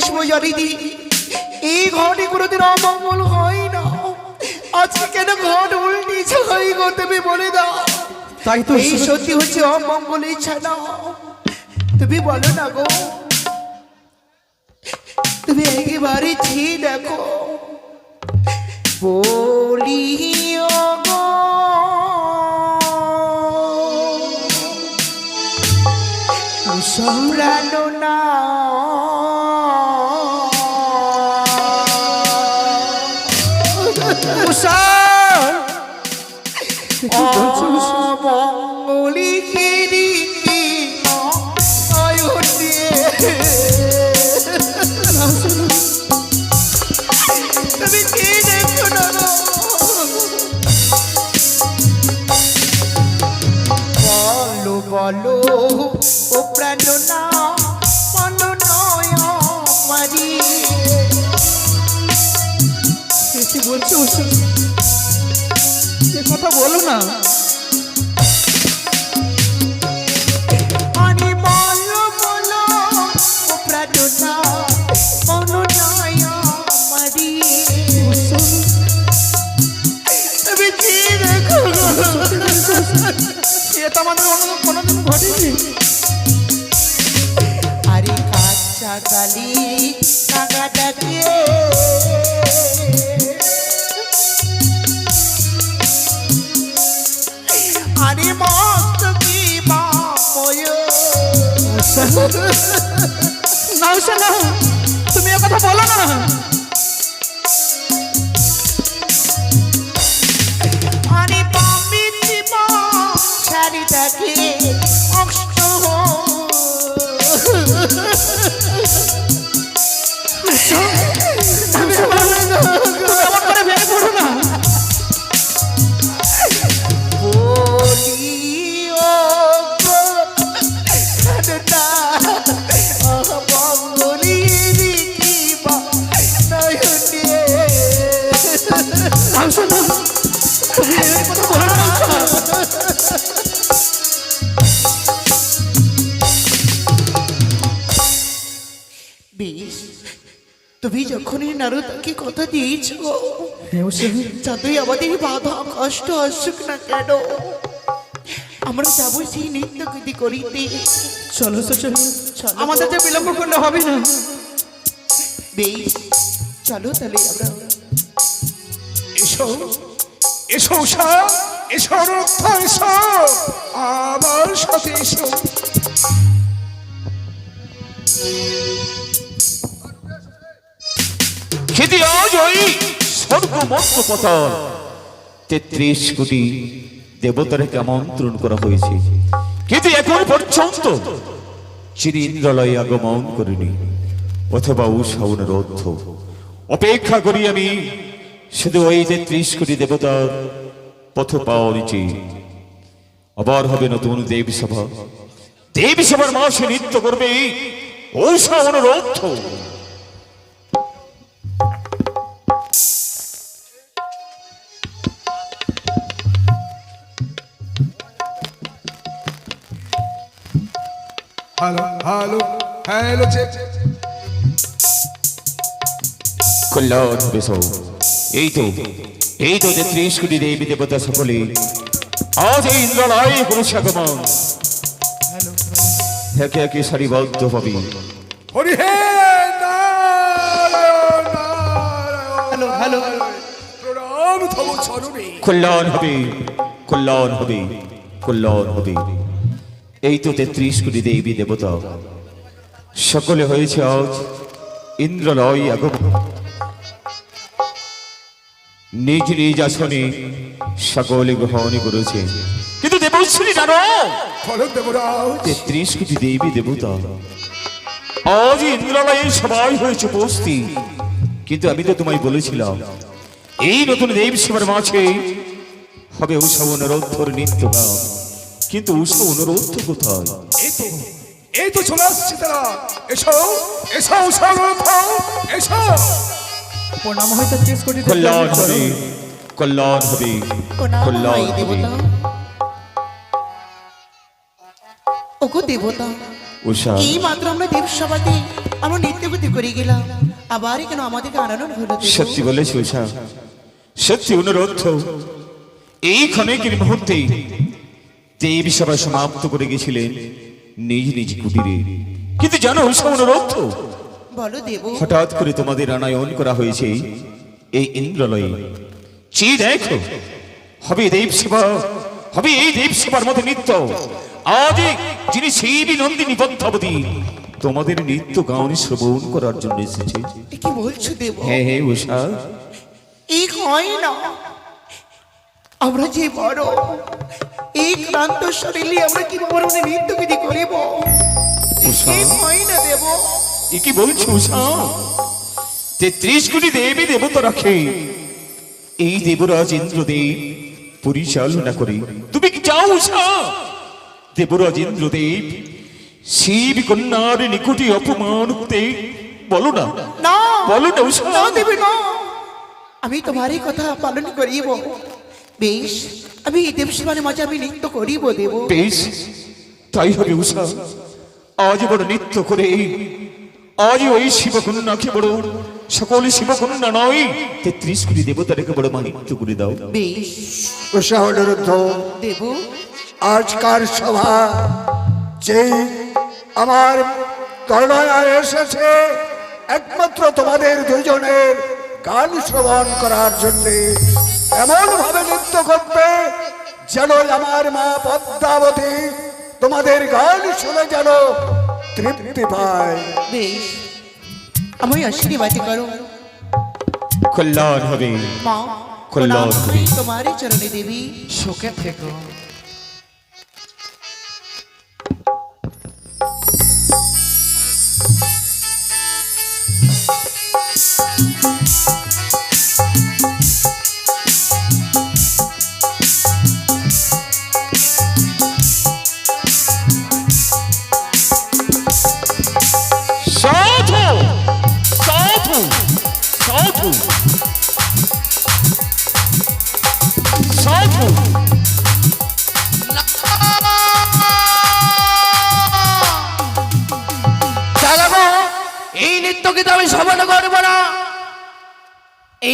জানি দি এই ঘরে কোনোদিন অমঙ্গল হয় না। আজকে কেন ঘর উল্টি ছাই গো তুমি বলে দাও? তাই তো এই সত্যি হচ্ছে অমঙ্গল ইচ্ছা না তুমি বলো না গো। তুমি একেবারে ছি দেখো বলিও গো। সম্রানো না বলো বলো ও প্রাণনা মন নয় মারি কি বলছো? এ কথা বলো না। কালি কাকা ডাকে আরে মস্ত কি বাপয় না উষা না তুমি এ কথা বলো না। আরে পামি দিব ছাড়ি ডাকে অষ্ট তুমি যখনই নারদাকে কথা দিয়েছ হ্যাঁ যতই আমাদের বাধা কষ্ট আসুক না কেন আমরা যাব সেই নৃত্য কৃতি করিতে। চলো চলো চলো। আমাদের যে বিলম্ব করলে হবে না। বেশ চলো তাহলে আমরা এসো। এসো উষা এসো রক্ত এসো আমার সাথে এসো। খেতে আজ ওই স্বর্গমস্ত পতন তেত্রিশ কোটি দেবতাকে আমন্ত্রণ করা হয়েছে। কিন্তু এখন পর্যন্ত চিরিন্দ্রালয়ে আগমন করিনি। অথবা উষাউনের অর্থ। অপেক্ষা করি আমি শুধু ওই যে ত্রিশ কোটি দেবতার পথ পাওয়া নিচে আবার হবে নতুন দেবী সভা দেবী সভার মাসে নৃত্য করবে। ঔষাউনের অর্থ হ্যালো হ্যালো হ্যালো চেক কল্যাণ এই তো এই তো যে ত্রিশ কোটি দেবী দেবতা সকলে। আজ এই করেছে আগমন একে একে সারিবদ্ধ হবে। হ্যালো, কল্যাণ হবে কল্যাণ হবে কল্যাণ হবে। এই তো তেত্রিশ কোটি দেবী দেবতা। সকলে হয়েছে আজ ইন্দ্রালয় আগমন। নিজ নিজ আসনে সকলে গ্রহণ করেছে। কিন্তু দেবশ্রী জানো? তেত্রিশ কোটি দেবী দেবতা। আজ ইন্দ্রালয়ে সবাই হয়েছে উপস্থিত। কিন্তু আমি তো তোমায় বলেছিলাম এই নতুন দেব সেবার মাঝে হবে উষা অনুরোধর নিত্য গান কিন্তু উষা অনুরোধ কোথায়? এই তো চলে আসছে তারা। এসো এসো উষা এসো। প্রণাম হয়তো ত্রিশ কোটি কল্যাণ হবে কল্যাণ হবে কল্যাণ হবে। দেবতা। ওগো দেবতা উষা। এই মাত্র আমরা দেবসভাতে আমরা নৃত্যগতি করে গেলাম। আবার কেন আমাদেরকে হলো? সত্যি বলেছি উষা। সত্যি অনুরোধ এই ক্ষণিকের মুহূর্তে দেবী সভা সমাপ্ত করে গেছিলেন নিজ নিজ কুটিরে। কিন্তু জানো উষা অনুরোধ হঠাৎ করে তোমাদের আনায়ন করা হয়েছে এই ইন্দ্রালয়ে। চেয়ে দেখো। হবে দেব সেবা হবে এই দেব সেবার মধ্যে নিত্য। আজ যিনি সেই নন্দিনী পদ্মাবতী তোমাদের নিত্য গান শ্রবণ করার জন্য এসেছে। কি বলছো দেব? হ্যাঁ হ্যাঁ উষা এই হয় না। আমরা যে বড় এই ক্লান্ত শরীরে আমরা কি বড় নৃত্যগতি করিব? উষা এই হয় না দেব। এ কি বলছো তেত্রিশ কোটি দেবী দেবতা রাখে এই দেবরাজ ইন্দ্র ইন্দ্রদেব পরিচালনা করে। তুমি কি চাও দেবরাজ ইন্দ্রদেব শিব কন্যার নিকটে অপমান হতে বলো না। বলো না না দেবে না। আমি তোমারই কথা পালন করিব। বেশ আমি এই দেবসেবার মাঝে আমি নৃত্য করিব দেব। বেশ তাই হবে উষা আজ বড় নৃত্য করে আজ ওই শিবকন্যাকে বড় সকল শিবকন্যা নয় তেত্রিশ কোটি দেবতাকে বড় মানিত্য করে দাও। বেশ। উষা অনুরুদ্ধ দেব। আজকার সভা যে আমার তলয়ায় এসেছে একমাত্র তোমাদের দুজনের গান শ্রবণ করার জন্যে এমন ভাবে নৃত্য করবে যেন আমার মা পদ্মাবতী তোমাদের গান শুনে যেন তৃপ্তি পায়। বেশ। আমি আশীর্বাদ করো। কল্যাণ হবে। মা কল্যাণ হবে। তোমারই চরণে দেবী সুখে থেকো।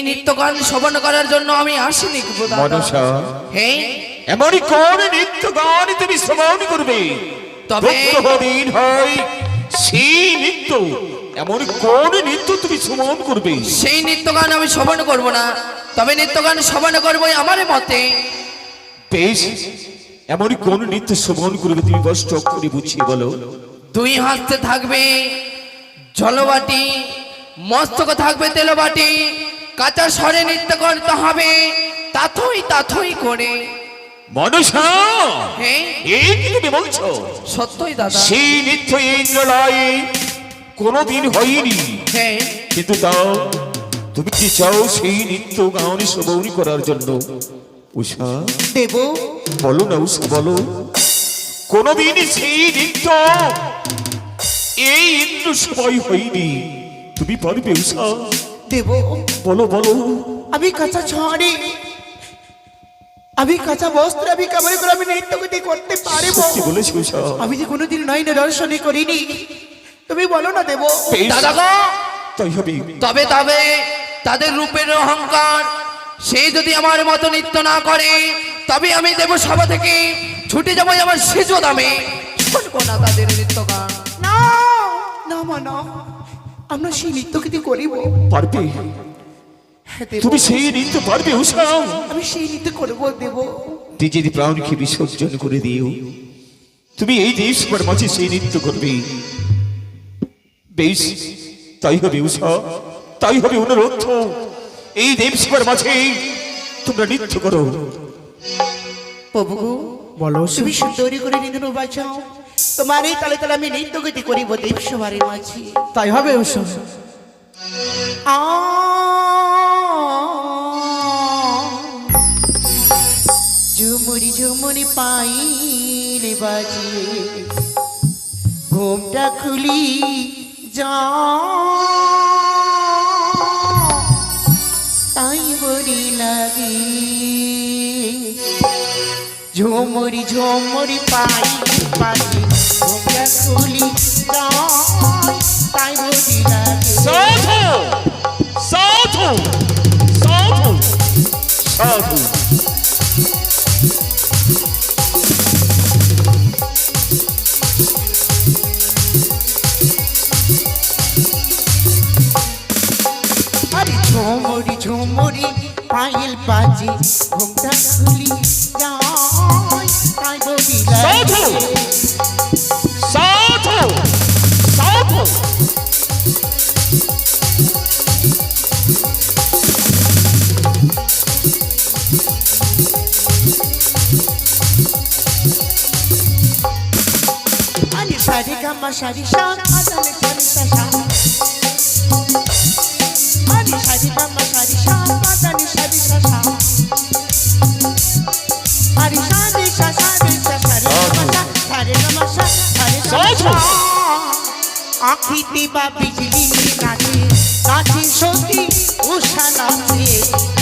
এই নৃত্য গান শ্রবণ করার জন্য আমি আসিনি মনসা। হ্যাঁ এমনই কোন নৃত্যগান তুমি শ্রবণ করবে? তবে দিন হয় সেই নৃত্য। এমন কোন নৃত্য তুমি শ্রবণ করবে? সেই নৃত্য গান আমি শ্রবণ করব না। তবে নৃত্য গান শ্রবণ করব আমার মতে। বেশ এমন কোন নৃত্য শ্রবণ করবে তুমি? কষ্ট করে বুঝিয়ে বলো। দুই হাতে থাকবে জলবাটি মস্তক থাকবে তেলবাটি কাঁচা স্বরে নৃত্য করতে হবে। তাথই তাথই করে। মনসা এই কি তুমি বলছো? সত্যই দাদা। সেই নৃত্য ইন্দ্রলয়ে কোনোদিন হয়নি। হ্যাঁ কিন্তু তাও তুমি কি চাও সেই নৃত্য করার জন্য? উষা দেব। বলো না উষা বলো। কোনোদিন সেই নৃত্য এই ইন্দ্র সময় হয়নি। তুমি পারবে উষা? দেব। বলো বলো। আমি কাঁচা ছড়ে আমি কাঁচা বস্ত্র আমি কামাই করে আমি নৃত্যগতি করতে পারব। বলেছি আমি যে কোনোদিন নয় না দর্শনে করিনি। তুমি বলো না দেব। বেশ, দাদা গো। তাই হবে। তবে তবে তাদের রূপের অহংকার সে যদি আমার মতো নৃত্য না করে তবে আমি দেব সভা থেকে ছুটে যাব আমার সেজ দামে। শুনব না তাদের নৃত্য গান। না না না আমরা সেই নৃত্যগতি করিব। পারবে? হ্যাঁ, তুমি সেই নৃত্য পারবে উষা আমি সেই নৃত্য করব দেব। তুই যদি প্রাণকে বিসর্জন করে দিও। তুমি এই দেশ পর মাঝে সেই নৃত্য করবে। বেশ তাই হবে উষা তাই হবে অনুরোধ। এই দেবসভার মাঝে তোমরা নৃত্য করো। প্রভু বলো তুমি সুন্দরী করে নিধন বাঁচাও। তোমার এই তালে তালে আমি নৃত্যগতি করিব দেব সবারের মাঝে। তাই হবে ঝুমুরি ঝুমুরি পাইলে বাজে। ঘুমটা খুলি যা। তাই বলি লাগে। ঝুমুরি ঝুমুরি পাই বাজে। ঝুমুরি ঝুমুরি পায়েল বাজে ঘুমটা খুলি যায় তাই বলি লাগে সারি গামা সারি সা আদালে সারি সা সা আরে সারি গামা সারি সা আদালে সারি সা সা আরে সারি সা সারি সা সারি গামা সারি গামা সা সারি গামা আখিতে বা বিজলি নাচে নাচে সতী উষা নাচে।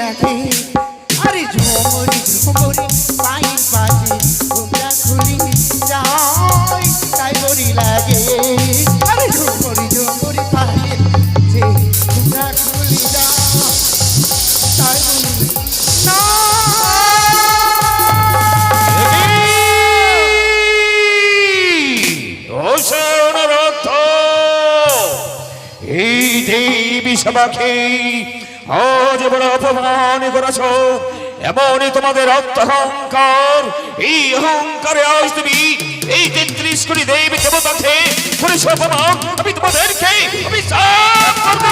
লাগে আরে ঝুমরি ঝুমরি পায়ের বাজে ঘুমটা খুলি যায় তাই বলি লাগে। আরে ঝুমরি ঝুমরি পায়ের যে যায়, তাই বলি না এই দেবী সভাকে আজ বড় অপমান করেছ। এমনই তোমাদের অহংকার। এই অহংকারে আজ তুমি এই তেত্রিশ কোটি দেব দেবতাকে করেছ অপমান আমি তোমাদেরকে আমি সব করব।